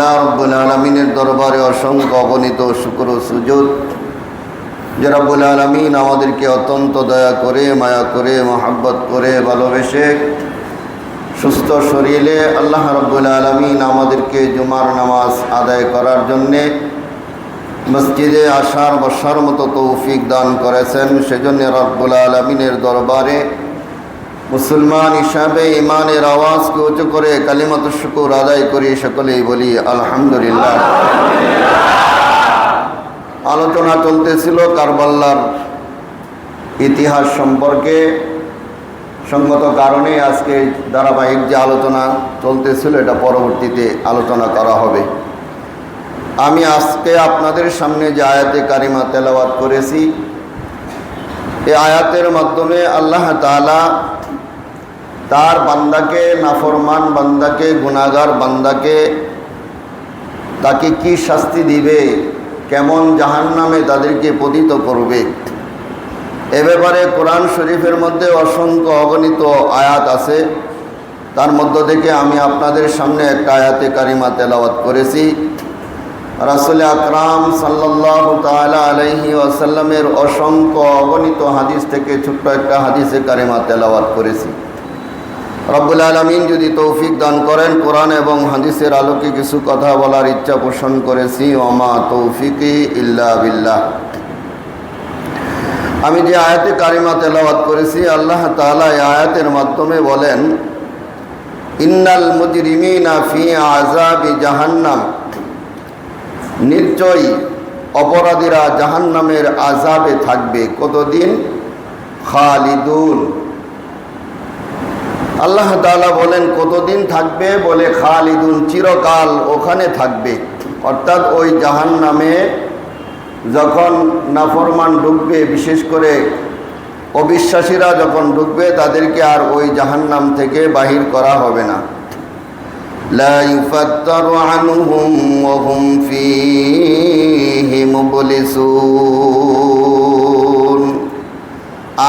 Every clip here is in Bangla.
আলহামদুলিল্লাহ রব্বুল আলমিনের দরবারে অসংখ্য অগণিত শুক্র সুযোগ যে রব্বুল আলমিন আমাদেরকে অত্যন্ত দয়া করে, মায়া করে, মহাব্বত করে, ভালোবেসে সুস্থ শরীরে আল্লাহ রব্বুল আলমিন আমাদেরকে জুমার নামাজ আদায় করার জন্যে মসজিদে আসার বসার মতো তৌফিক দান করেছেন। সেজন্য রব্বুল আলমিনের দরবারে মুসলমান হিসাবে ইমানের আওয়াজকে উঁচু করে কালিমত শুকুর আদায় করি সকলেই বলি আলহামদুলিল্লাহ। আলোচনা চলতেছিল কারবাল্লার ইতিহাস সম্পর্কে, সঙ্গত কারণে আজকে ধারাবাহিক যে আলোচনা চলতেছিল, এটা পরবর্তীতে আলোচনা করা হবে। আমি আজকে আপনাদের সামনে যে আয়াতে কারিমা তেলাওয়াত করেছি এই আয়াতের মাধ্যমে আল্লাহ তালা তার বান্দাকে, নাফরমান বান্দাকে গুণাগার বান্দাকে তাকে কি শাস্তি দিবে? কেমন জাহান নামে তাদেরকে পতিত করবে? এ ব্যাপারে কোরআন শরীফের মধ্যে অসংখ্য অগণিত আয়াত আছে। তার মধ্য থেকে আমি আপনাদের সামনে একটা আয়াতে কারিমা তেলাওয়াত করেছি। রাসুল আকরাম সাল্লাহ তালা আলহি আসাল্লামের অসংখ্য অগণিত হাদিস থেকে ছোট্ট একটা হাদিসে কারিমা তেলাওয়াত করেছি। রব্বুল আলমিন যদি তৌফিক দান করেন, কোরআন এবং হাদিসের আলোকে কিছু কথা বলার ইচ্ছা পোষণ করেছি, ওমা তৌফিকি ইল্লা বিল্লাহ। আমি যে আয়াতে কারিমা তেলাওয়াত করেছি, আল্লাহ তালা আয়াতের মাধ্যমে বলেন, ইন্নাল মুজরিমিনা ফি আজাবি জাহান্নাম। নিশ্চয়ই অপরাধীরা জাহান্নামের আজাবে থাকবে। কতদিন? খালিদুন। আল্লাহ তালা বলেন, কতদিন থাকবে? বলে খালিদুন চিরকাল ওখানে থাকবে। অর্থাৎ ওই জাহান নামে যখন নাফরমান ঢুকবে, বিশেষ করে অবিশ্বাসীরা যখন ঢুকবে, তাদেরকে আর ওই জাহান নাম থেকে বাহির করা হবে না।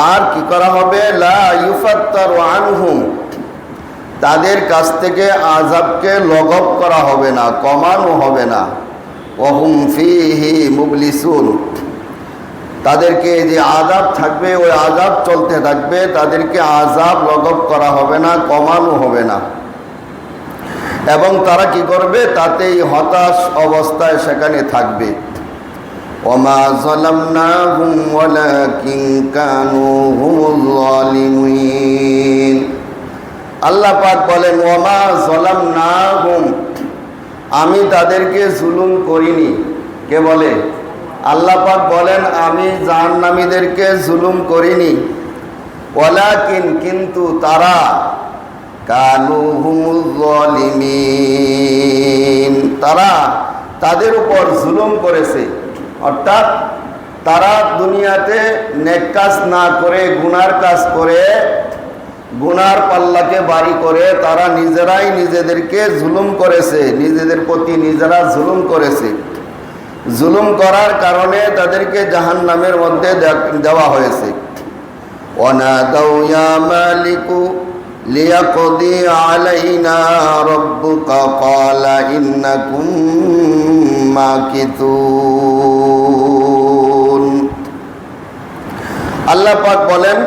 আর কি করা হবে? লা ইউফাত্তার আনহুম তাদের কাছ থেকে আজাবকে লগব করা হবে না, কমানো হবে না। ওহুম ফিহি মুবলিসুন। তাদেরকে যে আজাব থাকবে, ওই আজাব চলতে থাকবে, তাদেরকে আজাব লগব করা হবে না, কমানো হবে না। এবং তারা কি করবে? তাতেই হতাশ অবস্থায় সেখানে থাকবে। ওমা আল্লাহ পাক বলেন ওমা জলাম না হুম আমি তাদেরকে জুলুম করিনি। কে বলে? আল্লাহ পাক বলেন, আমি জাহান্নামীদেরকে জুলুম করিনি। ওয়ালাকিন কিন্তু তারা কানু হুমুজলিমিন তারা তাদের উপর জুলুম করেছে। অর্থাৎ তারা দুনিয়াতে নেক কাজ না করে, গুনার কাজ করে গুনার পাল্লাকে বাড়ি করে তারা নিজেরাই নিজেদেরকে জুলুম করেছে, নিজেদের প্রতি নিজেরা জুলুম করেছে। জুলুম করার কারণে তাদেরকে জাহান নামের মধ্যে দেওয়া হয়েছে। আল্লাপাক বলেন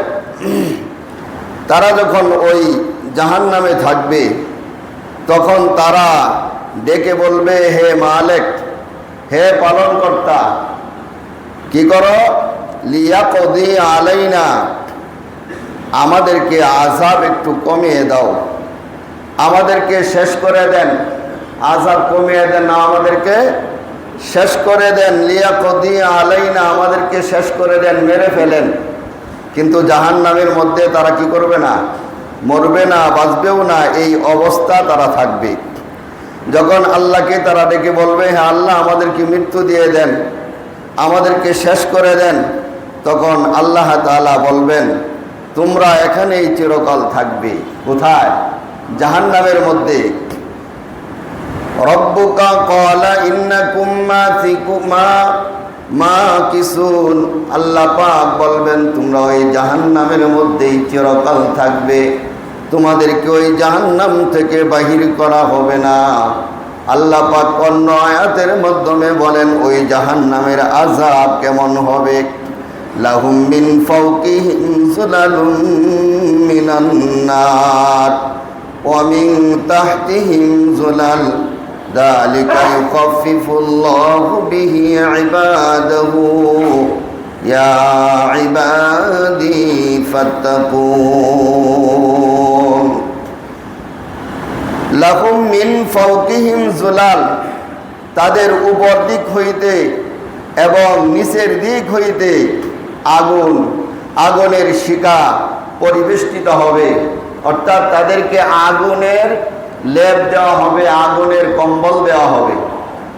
তারা যখন ওই জাহান নামে থাকবে, তখন তারা ডেকে বলবে, হে মালেক, হে পালনকর্তা, কি করো? লিয়া কদি আলাইনা, আমাদেরকে আজাব একটু কমিয়ে দাও। আমাদেরকে শেষ করে দেন। আজাব কমিয়ে দেন না, আমাদেরকে শেষ করে দেন। লিয়াকদি আলাইনা, আমাদেরকে শেষ করে দেন, মেরে ফেলেন। কিন্তু জাহান নামের মধ্যে তারা কি করবে না? মরবে না, বাঁচবেও না, এই অবস্থা তারা থাকবে। যখন আল্লাহকে তারা ডেকে বলবে হ্যাঁ আল্লাহ আমাদেরকে মৃত্যু দিয়ে দেন, আমাদেরকে শেষ করে দেন, তখন আল্লাহ তালা বলবেন, তোমরা এখানেই চিরকাল থাকবে। কোথায়? জাহান নামের মধ্যে। রব্বুকা কলা ইন্নাকুম মাসিকুমা মা কিসুন? আল্লাহ পাক বলবেন, তোমরা ওই জাহান্নামের মধ্যেই চিরকাল থাকবে। তোমাদেরকে ওই জাহান্নাম থেকে বাহির করা হবে না। আল্লাহ পাক অন্য আয়াতের মাধ্যমে বলেন, ওই জাহান্নামের আযাব কেমন হবে? লাহুম মিন ফাওকিহিম সুলালুম মিনান নার। ওয়া তাহতিহিম জুলাল ذلك يخفف الله به عباده يا عبادي فاتقون লাহুম মিন ফাওকিহিম জুলাল তাদের উপর দিক হইতে এবং নিচের দিক হইতে আগুন আগুনের শিকা পরিবেষ্টিত হবে অর্থাৎ তাদেরকে আগুনের লেপ দেওয়া হবে, আগুনের কম্বল দেওয়া হবে।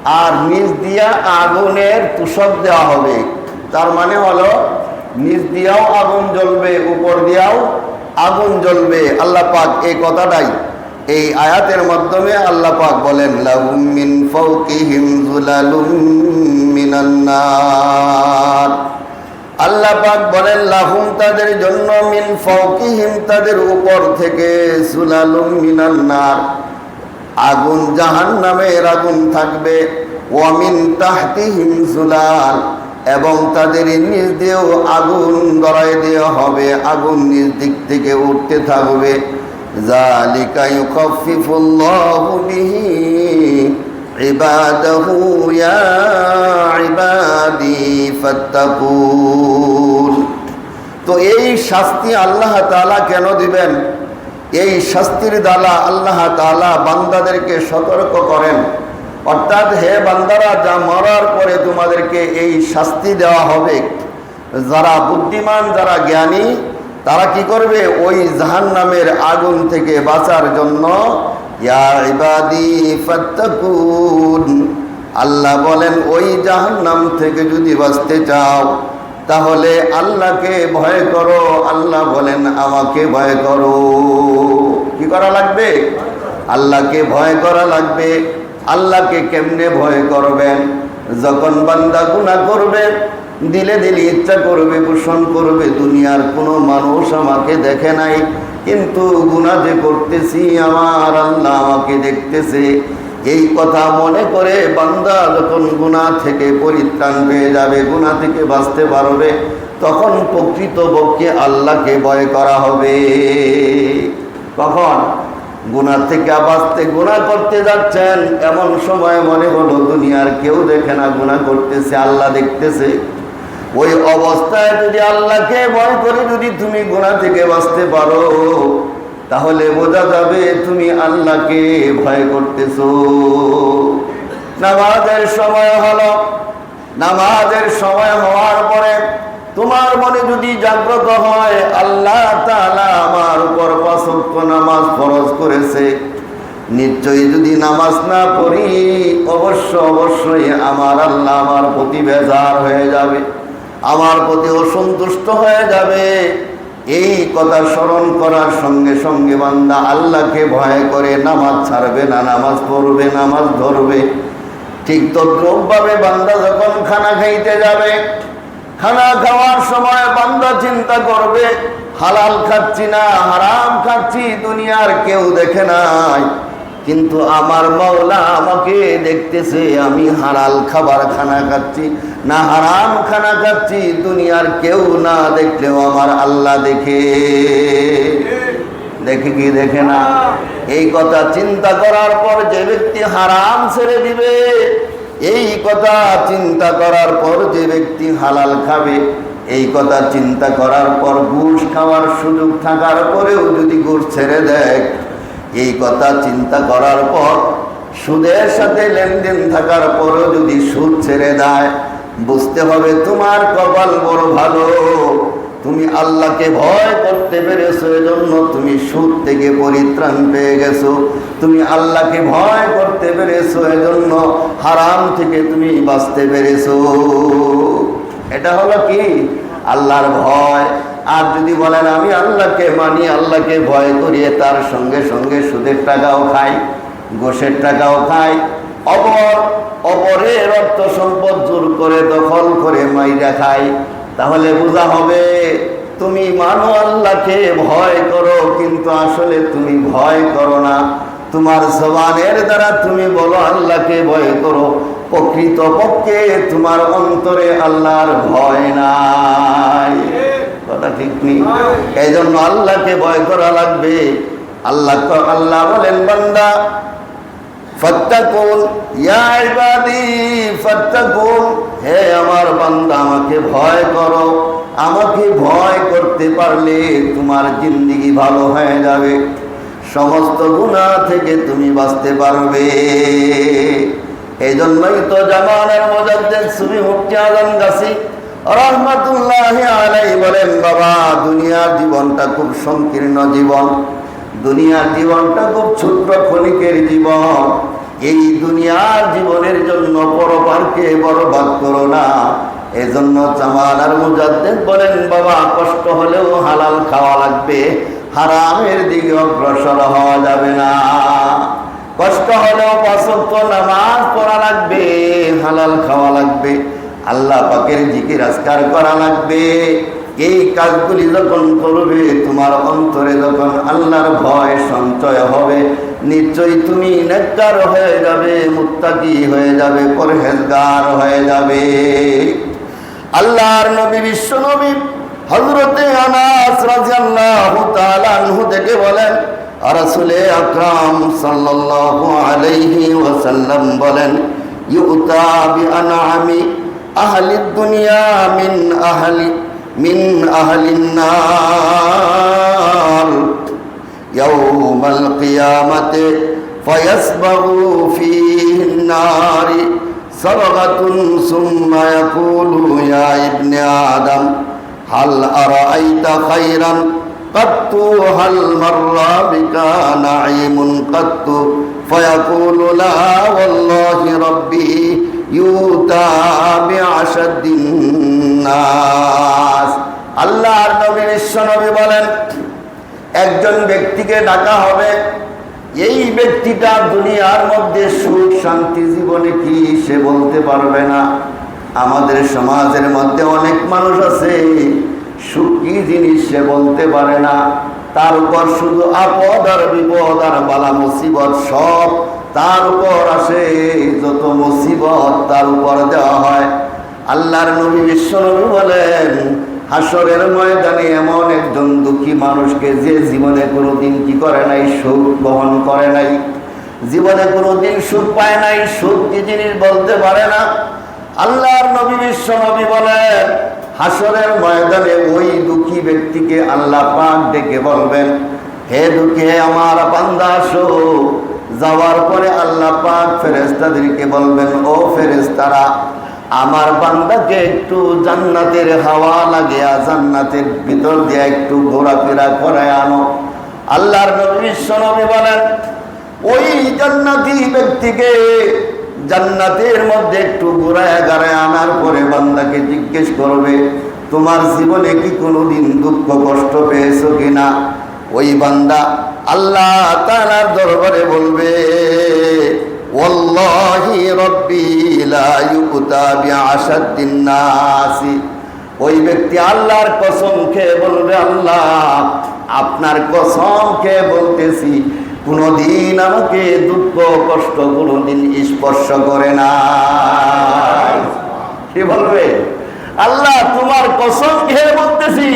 আর নিচ দিয়া আগুনের তুষক দেওয়া হবে। তার মানে হলো, নিচ দিয়াও আগুন জ্বলবে, উপর দিয়াও আগুন জ্বলবে। আল্লাহ পাক এই কথাটাই এই আয়াতের মাধ্যমে আল্লাহ পাক বলেন, লাহুম মিন ফাওকিহিম যুলালুম মিনান নার। আল্লাহ পাক বলেন, লাহুম তাদের জন্য মিন ফাওকিহিম তাদের উপর থেকে সুলালুম মিনাল নার। আগুন জাহান্নামের আগুন থাকবে। ওয়ামিন তাহতিহিম সুলাল এবং তাদের নিজ দিয়েও আগুন ধরাই দেওয়া হবে। আগুন নিজ দিক থেকে উঠতে থাকবে। জালিকা ইউকফিফুল্লাহু বিহীন عباده يا عبادي فاتقون তো এই শাস্তি আল্লাহ তাআলা কেন দিবেন এই শাস্তির দ্বারা আল্লাহ তাআলা বান্দাদেরকে সতর্ক করেন অর্থাৎ হে বান্দারা যা মরার পরে তোমাদেরকে এই শাস্তি দেওয়া হবে যারা বুদ্ধিমান যারা জ্ঞানী তারা কি করবে ওই জাহান নামের আগুন থেকে বাঁচার জন্য ইয়া ইবাদি ফাত্তাকুন আল্লাহ বলেন, ওই জাহান্নাম থেকে যদি বাঁচতে চাও, তাহলে আল্লাহকে ভয় করো। আল্লাহ বলেন, আমাকে ভয় করো। কি করা লাগবে? আল্লাহকে ভয় করা লাগবে। আল্লাহকে কেমনে ভয় করবেন? যখন বান্দা গুনাহ করবে, দিলে দিলে ইচ্ছা করবে, পোষণ করবে, দুনিয়ার কোনো মানুষ আমাকে দেখে নাই। কিন্তু গুণা যে করতেছি, আমার আল্লাহ আমাকে দেখতেছে। এই কথা মনে করে বান্দা যখন গুণা থেকে পরিত্রাণ পেয়ে যাবে গুণা থেকে বাঁচতে পারবে, তখন প্রকৃতপক্ষে আল্লাহকে ভয় করা হবে। কখন? গুণা থেকে বাঁচতে গুণা করতে যাচ্ছেন, এমন সময় মনে হলো, দুনিয়ার কেউ দেখে না গুণা করতেছে, আল্লাহ দেখতেছে। ওই অবস্থায় যদি আল্লাহকে ভয় করে যদি তুমি গুণা থেকে বাঁচতে পারো, তাহলে বোঝা যাবে তুমি আল্লাহকে ভয় করতেছ। নামাজের সময় হলো, নামাজের সময় হওয়ার পরে তোমার মনে যদি জাগ্রত হয়, আল্লাহ তাআলা আমার উপর পাঁচক্য নামাজ ফরজ করেছে। নিশ্চয়ই যদি নামাজ না পড়ি, অবশ্য অবশ্যই আমার আল্লাহ আমার প্রতি বেজার হয়ে যাবে। আমার প্রতি অসন্তুষ্ট হয়ে যাবে। এই কথা স্মরণ করার সঙ্গে সঙ্গে বান্দা আল্লাহকে ভয় করে নামাজ ছাড়বে না, নামাজ পড়বে, নামাজ ধরবে। ঠিক তদ্রুপভাবে বান্দা যখন খানা খাইতে যাবে, খানা খাওয়ার সময় বান্দা চিন্তা করবে, হালাল খাচ্ছি না, হারাম খাচ্ছি, দুনিয়ার কেউ দেখে নাই। কিন্তু আমার মৌলা আমাকে দেখতেছে, আমি হালাল খাবার খানা খাচ্ছি। না হারাম খানা খাচ্ছি, দুনিয়ার কেউ না দেখলেও আমার আল্লাহ দেখে। দেখে কি দেখে না? এই কথা চিন্তা করার পর যে ব্যক্তি হারাম ছেড়ে দিবে, এই কথা চিন্তা করার পর যে ব্যক্তি হালাল খাবে, এই কথা চিন্তা করার পর ঘুষ খাওয়ার সুযোগ থাকার পরেও যদি ঘুষ ছেড়ে দেয় এই কথা চিন্তা করার পর সুদের সাথে লেনদেন থাকার পরও যদি সুদ ছেড়ে দেয়, বুঝতে হবে তোমার কপাল বড় ভালো। তুমি আল্লাহকে ভয় করতে পেরেছ, এজন্য তুমি সুদ থেকে পরিত্রাণ পেয়ে গেছো। তুমি আল্লাহকে ভয় করতে পেরেছ, এজন্য হারাম থেকে তুমি বাঁচতে পেরেছ। এটা হলো কি? আল্লাহর ভয়। আর যদি বলেন, আমি আল্লাহকে মানি, আল্লাহকে ভয় করিয়ে তার সঙ্গে সঙ্গে সুদের টাকাও খাই, গোষের টাকাও খাই, অপর, অপরের অর্থ সম্পদ জোর করে দখল করে মাইরা খাই, তাহলে বোঝা হবে, তুমি মানো আল্লাহকে ভয় করো, কিন্তু আসলে তুমি ভয় করো না। তোমার জবানের দ্বারা তুমি বলো, আল্লাহকে ভয় করো। প্রকৃত পক্ষে তোমার অন্তরে আল্লাহর ভয় নাই। কথা ঠিক নেই। এই জন্য আল্লাহকে ভয় করা লাগবে। আল্লাহ আল্লাহ বলেন, বান্দা হে আমার বান্দা, আমাকে ভয় করো। আমাকে ভয় করতে পারলে তোমার জিন্দগি ভালো হয়ে যাবে। সমস্ত গুণা থেকে তুমি বাঁচতে পারবে। এই জন্যই তো জামানের মজাদ্দের সুবি মুক্তি আলম গাছি রহমতুল্লাহ আলাই বলেন, বাবা, দুনিয়ার জীবনটা খুব সংকীর্ণ জীবন। দুনিয়ার জীবনটা খুব ছোট্ট ক্ষণিকের জীবন। এই দুনিয়ার জীবনের জন্য পরপারকে বরবাদ করো না। এজন্য জামাল আর মুজাদ্দেদ বলেন, বাবা, কষ্ট হলেও হালাল খাওয়া লাগবে, হারামের দিকে অগ্রসর হওয়া যাবে না। কষ্ট হলেও পছন্দ নামাজ পড়া লাগবে, হালাল খাওয়া লাগবে। আল্লাহ পাকের জিকির আজকার করা লাগবে। এই কাজগুলি যখন করবে, তোমার অন্তরে যখন আল্লাহর ভয়, সঞ্চয় হবে, নিশ্চয়ই তুমি নেককার হয়ে যাবে, মুত্তাকি হয়ে যাবে, পরহেজগার হয়ে যাবে। আল্লাহর নবী, বিশ্ব নবী হজরতে আনাস রাদিয়াল্লাহু তাআলা আনহু থেকে বলেন, রাসূলে আকরাম সাল্লাল্লাহু আলাইহি ওয়াসাল্লাম বলেন, ইউতা বি أهل الدنيا من أهل من أهل النار يوم القيامة فيسبغ فيه النار صبغة ثم يقول يا ابن آدم هل أرأيت خيرا قط هل مر بك نعيم قط فيقول لا والله ربي ইউতা নাস আল্লাহর নবী বলেন, একজন ব্যক্তিকে ডাকা হবে, এই ব্যক্তিটা দুনিয়ার মধ্যে সুখ, শান্তি, জীবনে কি সে বলতে পারবে না। আমাদের সমাজের মধ্যে অনেক মানুষ আছে, সুখী জিনিস সে বলতে পারে না। তার উপর শুধু আপদ আর বিপদ আর বালা মুসিবত সব তার উপর আসে যত মুসিবত, তার উপর দেওয়া হয়। আল্লাহর নবী, বিশ্ব নবী বলেন হাসরের ময়দানে এমন একজন দুঃখী মানুষকে যে জীবনে কোনোদিন কি করে নাই, সুখ বহন করে নাই। জীবনে কোনোদিন সুখ পায় নাই, সুখ কি জিনিস বলতে পারে না। আল্লাহর নবী, বিশ্ব নবী বলেন হাসরের ময়দানে ওই দুঃখী ব্যক্তিকে আল্লাহ পাক ডেকে বলবেন, হে দুঃখী আমার বান্দা, আসো। যাওয়ার পরে আল্লাহ পাক ফেরেস্তাদেরকে বলবেন, ও ফেরেস্তারা আমার বান্দাকে একটু জান্নাতের হাওয়া লাগিয়া জান্নাতের ভিতর দিয়ে একটু ঘোরাফেরা করায় আনো। আল্লাহর নবী বিশ্ব নবী বলেন, ওই জান্নাতি ব্যক্তিকে জান্নাতের মধ্যে একটু ঘোরায় গাড়ায় আনার পরে বান্দাকে জিজ্ঞেস করবে, তোমার জীবনে কি কোনোদিন দুঃখ কষ্ট পেয়েছ কিনা? ওই বান্দা আল্লাহ তাআলার দরবারে বলবে, ওয়াল্লাহি রব্বি ওই ব্যক্তি আল্লাহর কসম খেয়ে বলবে, আল্লাহ, আপনার কসম খেয়ে বলতেছি, কোনোদিন আমাকে দুঃখ, কষ্ট, কোনোদিন স্পর্শ করে না সে বলবে? আল্লাহ, তোমার কসম খেয়ে বলতেছি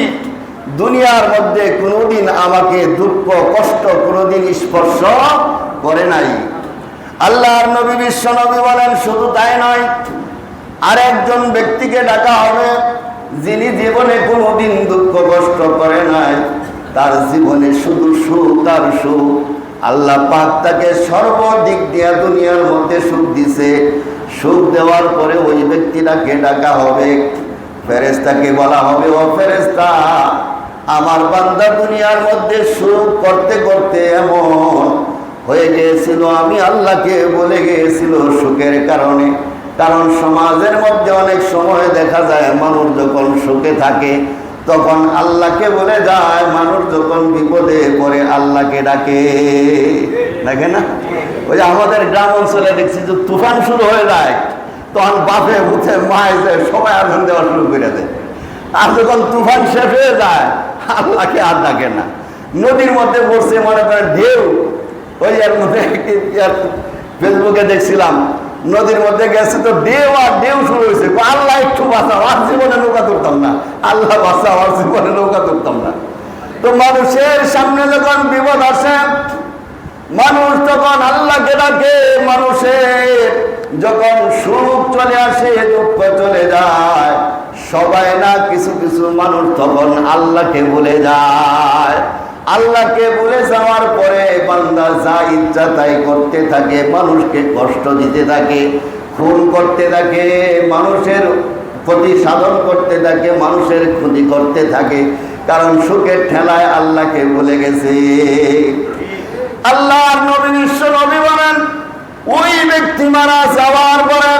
দুনিয়ার মধ্যে কোনোদিন আমাকে দুঃখ, কষ্ট, কোনোদিন স্পর্শ করে নাই। আল্লাহর নবী, বিশ্ব নবী বলেন, শুধু তাই নয় আর একজন ব্যক্তিকে ডাকা হবে যিনি জীবনে কোনোদিন দুঃখ, কষ্ট করে নাই। তার জীবনে শুধু সুখ, তার সুখ। আল্লাহ পাক তাকে সর্বদিক দিয়া দুনিয়ার মধ্যে সুখ দিছে। সুখ দেওয়ার পরে ওই ব্যক্তিটাকে ডাকা হবে। ফেরেস্তাকে বলা হবে, ও ফেরেস্তা আমার বান্দা দুনিয়ার মধ্যে সুখ করতে করতে এমন হয়ে গিয়েছিল, আমি আল্লাহকে বলে গিয়েছিল সুখের কারণে। কারণ সমাজের মধ্যে অনেক সময় দেখা যায়, মানুষ যখন সুখে থাকে, তখন আল্লাহকে বলে যায়, মানুষ যখন বিপদে পড়ে, আল্লাহকে ডাকে। ডাকে না? ওই যে আমাদের গ্রাম অঞ্চলে দেখছি যে তুফান শুরু হয়ে যায়, তখন বাপে উঠে মায়ে যায় সবাই আগুন দেওয়া শুরু করে দেয়। আর যখন তুফান শেষ হয়ে যায় আল্লাহকে আর ডাকে না। নদীর মধ্যে বসে মনে করেন ঢেউ। ওই এর মধ্যে ফেসবুকে দেখছিলাম, নদীর মধ্যে গেছে তো ঢেউ আর ঢেউ শুরু হয়েছে। আল্লাহ, একটু বাঁচাও, আর জীবনে নৌকা তুলতাম না। আল্লাহ, বাঁচাও, আর জীবনে নৌকা তুলতাম না। তো মানুষের সামনে যখন বিপদ আসে, মানুষ তখন আল্লাহকে ডাকে। মানুষের যখন সুখ চলে আসে, দুঃখ চলে যায়। সবাই না কিছু কিছু মানুষ তখন আল্লাহকে ভুলে যায়। আল্লাহকে ভুলে যাওয়ার পরে বান্দা যা ইচ্ছা তাই করতে থাকে, মানুষকে কষ্ট দিতে থাকে, খুন করতে থাকে, মানুষের ক্ষতি সাধন করতে থাকে, মানুষের ক্ষতি করতে থাকে। কারণ সুখের ঠেলায় আল্লাহকে ভুলে গেছে। আল্লাহ নবী বিশ্ব নবী বলেন ওই ব্যক্তি মারা যাওয়ার পরে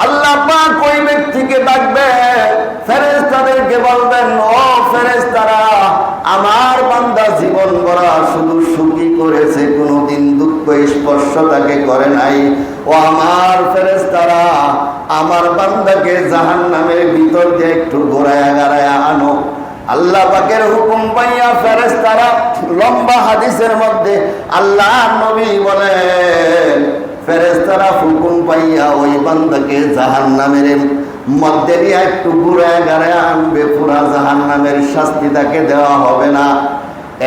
আল্লাহ পাক ওই ব্যক্তিকে ডাকবে, ফেরেশতাদেরকে বলবেন, ও ফেরেশতারা, আমার বান্দা জীবন ভরা শুধু সুখী করেছে, কোনোদিন দুঃখ স্পর্শ তাকে করে নাই। ও আমার ফেরেশতারা, আমার বান্দাকে জাহান্নামের ভিতর দিয়ে একটু ঘোরায়া গাড়ায়া আনো। আল্লাহ পাকের হুকুম পাইয়া ফেরেশতারা লম্বা হাদিসের মধ্যে আল্লাহ নবী বলেন ফেরেশতারা হুকুম পাইয়া ওই বান্দাকে জাহান্নামের মধ্যে নিয়ে একটু ঘুরে গাড়ে আনবে, পুরা জাহান্নামের শাস্তি তাকে দেওয়া হবে না।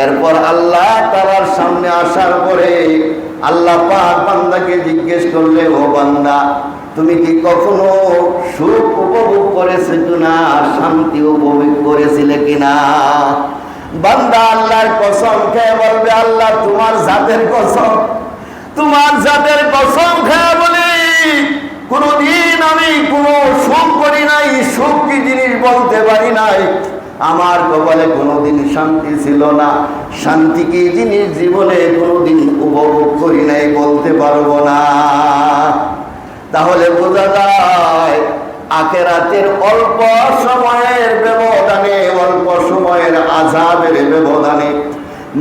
এরপর আল্লাহ তারার সামনে আসার পরে আল্লাহ পাক বান্দাকে জিজ্ঞেস করলে, ও বান্দা, তুমি কি কখনো সুখ উপভোগ করেছে কিনা, শান্তি উপভোগ করেছিলে কিনা? বান্দা আল্লাহর কসম খেয়ে বলবে, আল্লাহ, তোমার জাতের কসম তোমার জাতের কসম খেয়ে বলি কোনদিন আমি কোনো সুখ করি নাই, সুখ কি জিনিস বলতে পারি নাই। আমার কপালে কোনোদিন শান্তি ছিল না। শান্তি কি জিনিস জীবনে কোনোদিন উপভোগ করি নাই বলতে পারব না। তাহলে বোঝা যায়, আখেরাতের অল্প সময়ের ব্যবধানে, অল্প সময়ের আজাবের ব্যবধানে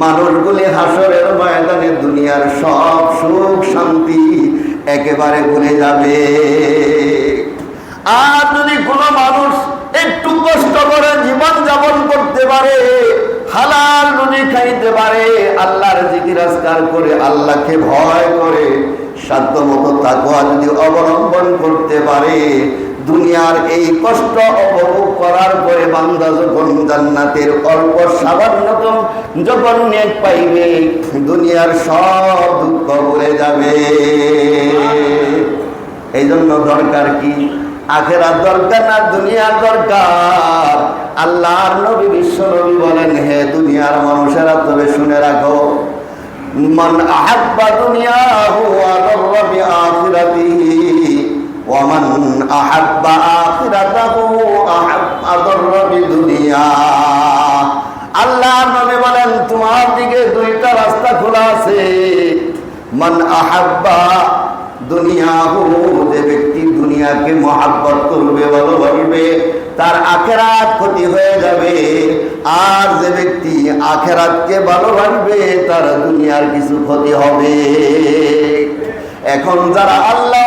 মানুষগুলি হাসরের ময়দানে দুনিয়ার সব সুখ শান্তি একেবারে ভুলে যাবে। আর যদি কোনো মানুষ একটু কষ্ট করে জীবন যাপন করতে পারে, হালাল রুজি খাইতে পারে, আল্লাহর জিকির করে, আল্লাহকে ভয় করে সাধ্য মতো তাকুয়া যদি অবলম্বন করতে পারে দুনিয়ার এই কষ্ট উপভোগ করার পরে বান্দা যখন জান্নাতের অল্প সামান্যতম যখন নেক পাইবে, দুনিয়ার সব দুঃখ ভরে যাবে। এই জন্য দরকার কি? আখেরা দরকার না, দুনিয়ার দরকার? আল্লাহর নবী, বিশ্ব নবী বলেন, হে দুনিয়ার মানুষেরা, তবে শুনে রাখো, মন আহাব্বা দুনিয়া হুয়া আখিরাতিহি ومن أحب آخرته أحب أضر بدنياه আল্লাহ নবী বলেন তোমার দিকে দুইটা রাস্তা খোলা আছে মান আহাব্বা দুনিয়াহু যে ব্যক্তি দুনিয়াকে মহাব্বত করবে ভালোবাসবে তার আখেরাত ক্ষতি হয়ে যাবে আর যে ব্যক্তি আখেরাতকে ভালোবাসবে তার দুনিয়ার কিছু ক্ষতি হবে এখন যারা আল্লাহ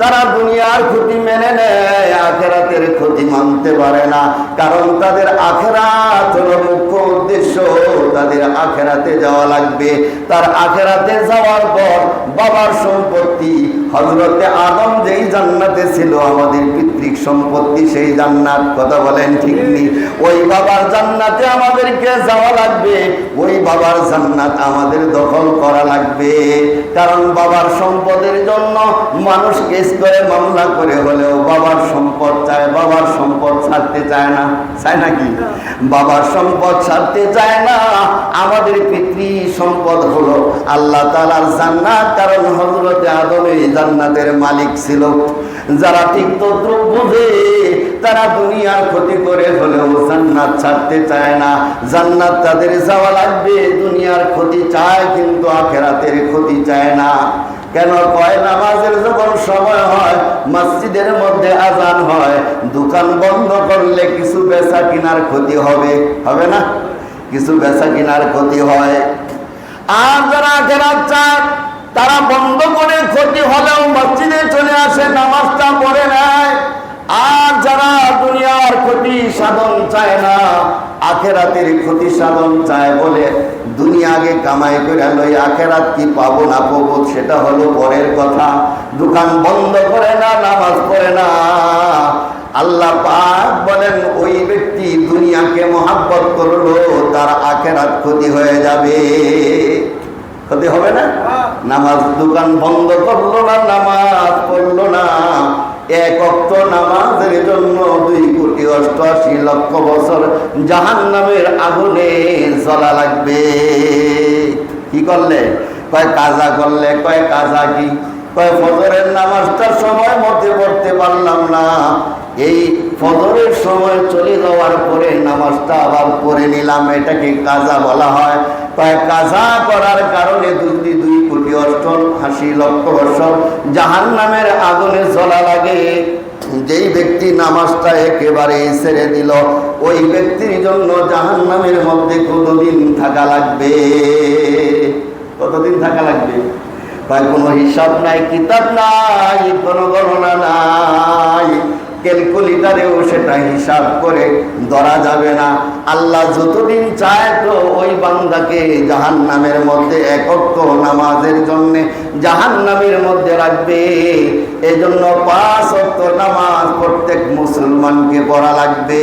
তারা দুনিয়ার ক্ষতি মেনে নেয়, আখেরাতের ক্ষতি মানতে পারে না। কারণ তাদের আখেরাত হল মুখ্য উদ্দেশ্য তাদের আখেরাতে যাওয়া লাগবে। তার আখেরাতে যাওয়ার পর বাবার সম্পত্তি হজরতে আদম যেই জান্নাতে ছিল, আমাদের পিতৃক সম্পত্তি সেই জান্নাত, কথা বলেন ঠিক নেই। ওই বাবার জান্নাতে আমাদেরকে যাওয়া লাগবে, ওই বাবার জান্নাত আমাদের দখল করা লাগবে। কারণ বাবার সম্পদের জন্য মানুষ কেস করে, মামলা করে, হলেও বাবার সম্পদ চায়, বাবার সম্পদ ছাড়তে চায় না। চায় নাকি? বাবার সম্পদ ছাড়তে চায় না। আমাদের পিতৃ সম্পদ হলো আল্লাহ তালার জান্নাত, কারণ হজরতে আদমে জান্নাতের মালিক ছিল। যারা তদ্রুপ বুঝে তারা দুনিয়ার ক্ষতি করে হলেও জান্নাত ছাড়তে চায় না। জান্নাত তাদের যাওয়া লাগবে, দুনিয়ার ক্ষতি চায়, কিন্তু আখেরাতের ক্ষতি চায় না। কেন কয়, নামাজের যখন সময় হয়, মসজিদের মধ্যে আজান হয়, দোকান বন্ধ করলে কিছু বেচা কিনার ক্ষতি হবে হবে না? কিছু বেচা কিনার ক্ষতি হয়। আর যারা আখেরাত চায় তারা বন্ধ করে ক্ষতি হলেও মসজিদে চলে আসে, নামাজটা পড়ে নেয়। আর যারা দুনিয়ার ক্ষতি সাধন চায় না, আখেরাতের ক্ষতি সাধন চায় বলে দুনিয়া আগে কামাই করে লই আখেরাত কি পাবো না পাবো সেটা হলো পরের কথা। দোকান বন্ধ করে না, নামাজ পড়ে না। আল্লাহ পাক বলেন, ওই ব্যক্তি দুনিয়াকে মহাব্বত করল, তার আখেরাত ক্ষতি হয়ে যাবে। ক্ষতি হবে না? নামাজ দোকান বন্ধ করল না, নামাজ পড়ল না। এক অক্ত নামাজের জন্য দুই কোটি অষ্টআশি লক্ষ বছর জাহান নামের আগুনে জ্বলা লাগবে। কি করলে? কয় কাজা করলে, কয় কাজা কি? সময় মধ্যে পড়তে পারলাম না। এই সময় চলে যাওয়ার পরে নামাজটা আবার নিলাম। এটাকে কাজা বলা হয়। কয়, কাজা করার কারণে দুই বছর জাহান নামের আগুনে জ্বলা লাগে। যেই ব্যক্তি নামাজটা একেবারে ছেড়ে দিল, ওই ব্যক্তির জন্য জাহান নামের মধ্যে কতদিন থাকা লাগবে। কতদিন থাকা লাগবে? তাই কোনো হিসাব নাই, কিতাব নাই, কোনো গণনা নাই। ক্যালকুলেটারেও সেটা হিসাব করে ধরা যাবে না। আল্লাহ যতদিন চায় তো ওই বান্দাকে জাহান নামের মধ্যে একত্র নামাজের জন্য জাহান নামের মধ্যে রাখবে। এই জন্য পাঁচ অক্ট নামাজ প্রত্যেক মুসলমানকে পড়া লাগবে।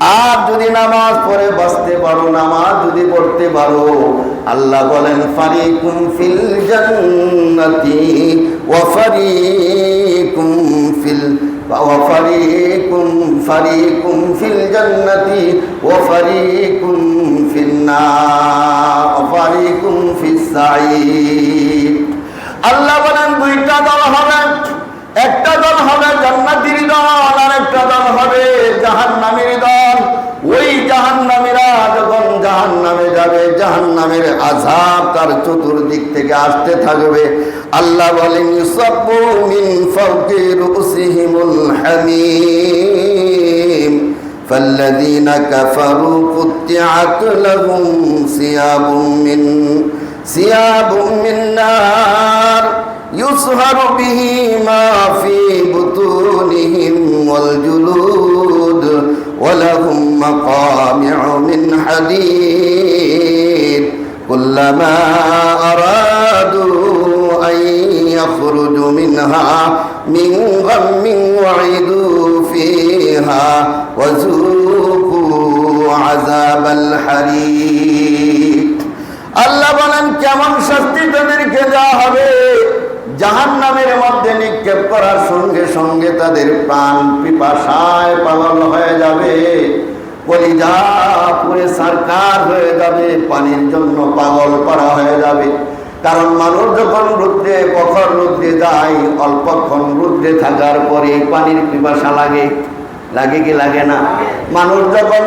আর যদি নামাজ পড়ে বাঁচতে পারো, নামাজ যদি পড়তে পারো, আল্লাহ বলেন, ফারিকুম ফিল জান্নাতি ফিল ফিল ফিল আল্লাহ বলেন, দুইটা দল হবে। একটা দল হবে জান্নাতীর দল আর একটা দল হবে জাহান্নামীর দল। জাহান্নামে যাবে জাহান্নামের আযাব তার চতুর্দিক থেকে আসতে থাকবে আল্লাহ বলেন ইউসাব্বু মিন ফাওকি রুসিহিমুল হামিম فالذين كفروا قطعت لهم ثياب من ثياب من نار يصهر به ما في بطونهم والجلود ولهم مقامع من حديد كلما أرادوا أن يخرجوا منها من غم وعدوا فيها وذوقوا عذاب الحريق আল্লাহ বলেন কেমন শাস্তি তাদেরকে দেওয়া হবে জাহান নামের মধ্যে নিক্ষেপ করার সঙ্গে সঙ্গে তাদের প্রাণ পিপাসায় পাগল হয়ে যাবে কলিজা পুরে সরকার হয়ে যাবে, পানির জন্য পাগল করা হয়ে যাবে। কারণ মানুষ যখন রুদ্রে কখন রুদ্রে যায়, অল্পক্ষণ রুদ্রে থাকার পরে পানির পিপাসা লাগে। লাগে কি লাগে না? মানুষ যখন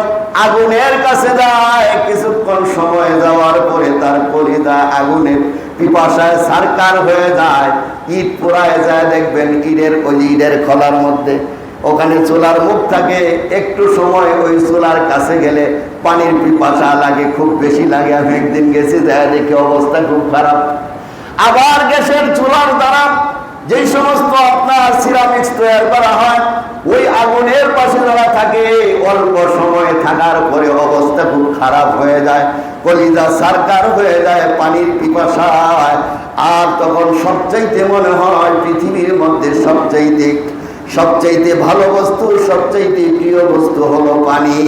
আগুনের কাছে যায়, কিছুক্ষণ সময় যাওয়ার পরে তার কলিদা আগুনের পিপাসায় সারকার হয়ে যায়। ইট পোড়ায় যায়, দেখবেন ইটের ওই ইটের খোলার মধ্যে। ওখানে চুলার মুখ থাকে, একটু সময় ওই চুলার কাছে গেলে পানির পিপাসা লাগে, খুব বেশি লাগে। আমি একদিন গেছি, দেখা দেখি অবস্থা, খুব খারাপ। আবার গ্যাসের চুলার দ্বারা যেই সমস্ত আপনার সিরামিক্স তৈরি করা হয়, ওই আগুনের পাশে যারা থাকে, অল্প সময় থাকার পরে অবস্থা খুব খারাপ হয়ে যায়, কলিজা সারকার হয়ে যায়, পানির পিপাসায় আর তখন সবচাইতে মনে হয় পৃথিবীর মধ্যে সবচাইতে সবচাইতে ভালো বস্তু, সবচাইতে প্রিয় বস্তু হলো পানি।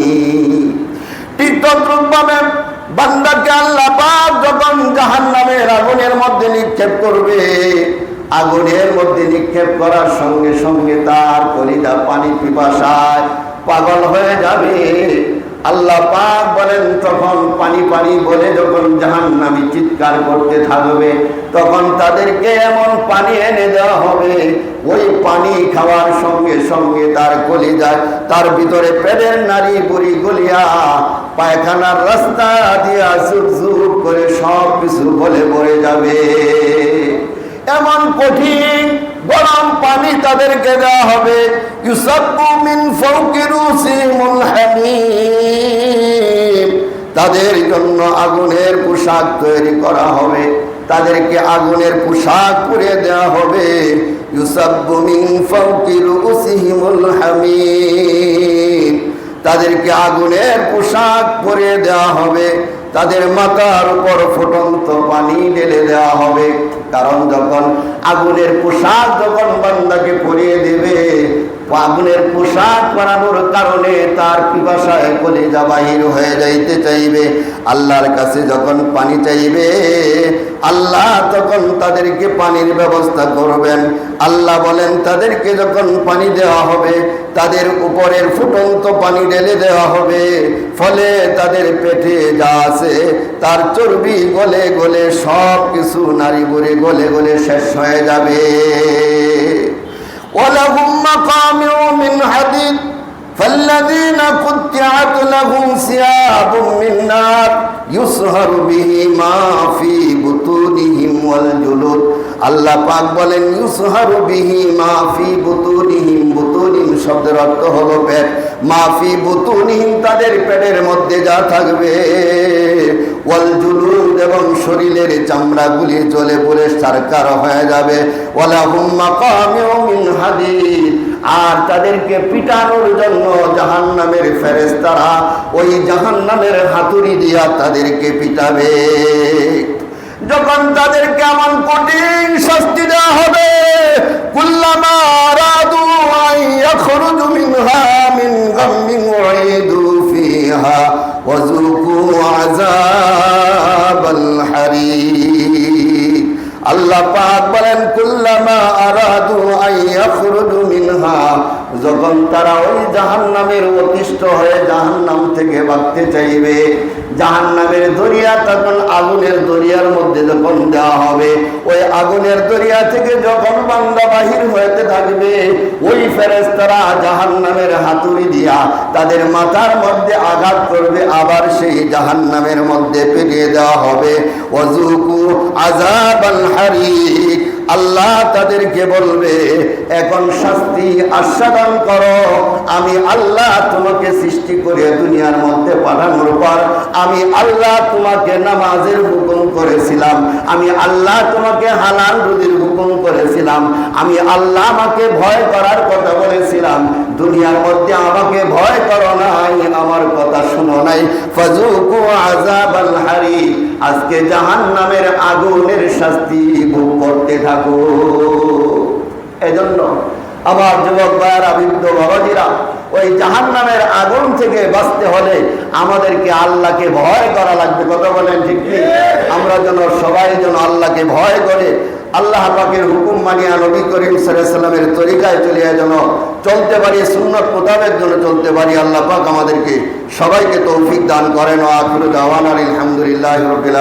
আগুনের মধ্যে নিক্ষেপ করবে, আগুনের মধ্যে নিক্ষেপ করার সঙ্গে সঙ্গে তার পানি পিপাসায় পাগল হয়ে যাবে। আল্লাহ পাক বলেন, তখন পানি পানি বলে যখন জাহান্নামী চিৎকার করতে থাকবে, তখন তাদেরকে এমন পানি এনে দেওয়া হবে, ওই পানি খাওয়ার সঙ্গে সঙ্গে তার গলি যায় তার ভিতরে পেটের নারী বুড়ি গলিয়া, পায়খানার রাস্তা দিয়া সুপ করে সব কিছু বলে পড়ে যাবে। এমন কঠিন গরম পানি তাদেরকে দেওয়া হবে। তাদের জন্য আগুনের পোশাক তৈরি করা হবে। তাদেরকে আগুনের পোশাক পরে দেওয়া হবে। তাদেরকে আগুনের পোশাক পরে দেওয়া হবে। তাদের মাথার উপর ফুটন্ত পানি ঢেলে দেওয়া হবে। কারণ যখন আগুনের পোশাক যখন বান্দাকে পরিয়ে দেবে আগুনের পোশাক বানানোর কারণে তার পিপাসায় কলিজা বাহির হয়ে যাইতে চাইবে। আল্লাহর কাছে যখন পানি চাইবে, আল্লাহ তখন তাদেরকে পানির ব্যবস্থা করবেন। আল্লাহ বলেন, তাদেরকে যখন পানি দেওয়া হবে, তাদের উপরের ফুটন্ত পানি ঢেলে দেওয়া হবে। ফলে তাদের পেটে যা আছে, তার চর্বি গলে গলে সব কিছু নারী বুড়ি গলে গলে শেষ হয়ে যাবে। ولهم مقامع من حديد فالذين قطعت لهم ثياب من نار يصهر به ما في بطونهم والجلود. আল্লাহ পাক বলেন, ইউসহারু বিহি মা ফি বুতুনিহিম। বুতুনিহিম শব্দের অর্থ হলো পেট। মা ফি বুতুনিহিম তাদের পেটের মধ্যে যা থাকবে। ওয়াল জুলুদ এবং শরীরের চামড়াগুলি জ্বলে পুড়ে সারকার হয়ে যাবে। ওয়ালা হুম মাকামিউ মিন হাদিদ। আর তাদেরকে পিটানোর জন্য জাহান্নামের ফেরেশতারা ওই জাহান্নামের হাতুড়ি দিয়া তাদেরকে পিটাবে। যখন তাদের কেমন কঠিন শাস্তি দেওয়া হবে মিন আল্লাহ পাক বলেন, কুল্লামা আরাদু আন ইয়াখরুজু মিনহা যখন তারা ওই জাহান্নামের অতিষ্ঠ হয়ে জাহান্নাম থেকে বাঁচতে চাইবে, জাহান্নামের দরিয়া তখন আগুনের দরিয়ার মধ্যে যখন দেওয়া হবে, ওই আগুনের দরিয়া থেকে যখন বান্দা বাহির হইতে থাকবে, ওই ফেরেশতারা জাহান্নামের হাতুড়ি দিয়া তাদের মাথার মধ্যে আঘাত করবে, আবার সেই জাহান্নামের মধ্যে পেরিয়ে দেওয়া হবে। ওয়াজুকু আযাবাল হারিক। আল্লাহ তাদেরকে বলবে, এখন শাস্তি আস্বাদন করো। আমি আল্লাহ তোমাকে সৃষ্টি করে দুনিয়ার মধ্যে পাঠানোর পর আমি আল্লাহ তোমাকে নামাজের হুকুম করেছিলাম। আমি আল্লাহ তোমাকে হালাল রুদির হুকুম করেছিলাম। আমি আল্লাহ আমাকে ভয় করার কথা বলেছিলাম। দুনিয়ার মধ্যে আমাকে ভয় করো নাই, আমার কথা শুনো নাই। ফাজুকু আযাবাল হারি আজকে জাহান্নামের আগুনের শাস্তি ভোগ করতে থাকো। এজন্য আমার যুবক ভাইয়ারা, বৃদ্ধ বাবাজিরা, ওই জাহান্নামের আগুন থেকে বাঁচতে হলে আমাদেরকে আল্লাহকে ভয় করা লাগবে। কথা বলেন ঠিক আমরা যেন সবাই যেন আল্লাহকে ভয় করে আল্লাহ পাকের হুকুম মানিয়া নবী করিম সাল্লামের তরিকায় চলিয়া যেন চলতে পারি, সুন্নত প্রতাপের জন্য চলতে পারি, আল্লাহ পাক আমাদেরকে সবাইকে তৌফিক দান করেন। আলহামদুলিল্লাহ রবিল